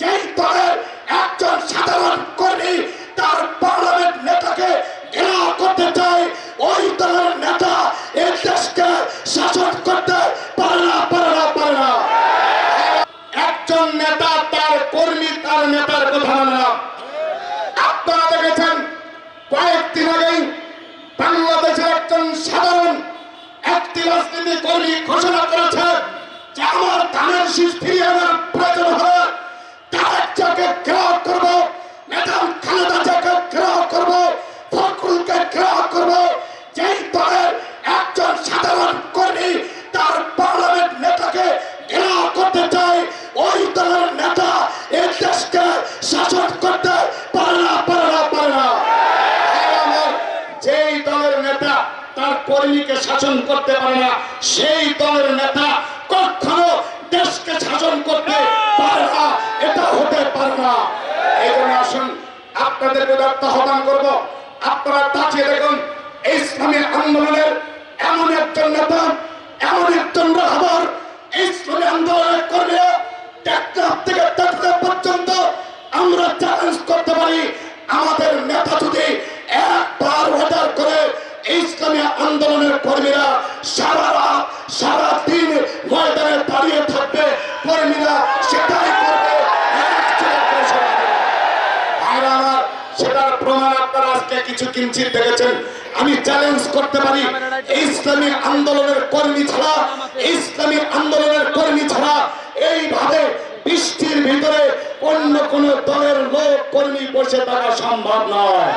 যেই দলের একজন সাধারণ কর্মী তার পার্লামেন্ট নেতাকে ঘেরাও করতে চায়, ওই দলের নেতা এই দেশকে শাসন করতে পারে না পারে না পারে না। একজন নেতা তার কর্মী, তার নেতার কথা মানে না। আপনারা দেখেছেন, কয়েকদিন আগেই বাংলাদেশের একজন সাধারণ একটি রাজনীতি কর্মী ঘোষণা করেছে যে আমার ধানের শীষ ফিরিয়ে তার কর্মীকে শাসন করতে পারে না। সেই দলের নেতা কখনো দেশকে শাসন করতে পারে না। এটা হতে পারে না। এই জন্য আসুন, আপনাদের বিরুদ্ধে আহ্বান করব। আপনারা তাকিয়ে দেখুন ইসলামী আন্দোলনের এমন একজন নেতা, এমন একজন রাহবার ইসলামী আন্দোলনের কর্মীরা টেকনাফ থেকে টেকনাফ পর্যন্ত আমরা চ্যালেঞ্জ করতে পারি। আমাদের নেতা যদি আন্দোলনের কর্মীরা সারা রাত, সারা দিন ময়দানে দাঁড়িয়ে থাকবে। কর্মীরা সেটাই করবে। সেটার প্রমাণ আপনারা আজকে কিছু কিঞ্চিত দেখেছেন। আমি চ্যালেঞ্জ করতে পারি, ইসলামী আন্দোলনের কর্মী ছাড়া, ইসলামী আন্দোলনের কর্মী ছাড়া এইভাবে বৃষ্টির ভিতরে অন্য কোন দলের লোক কর্মী বসে থাকা সম্ভব নয়।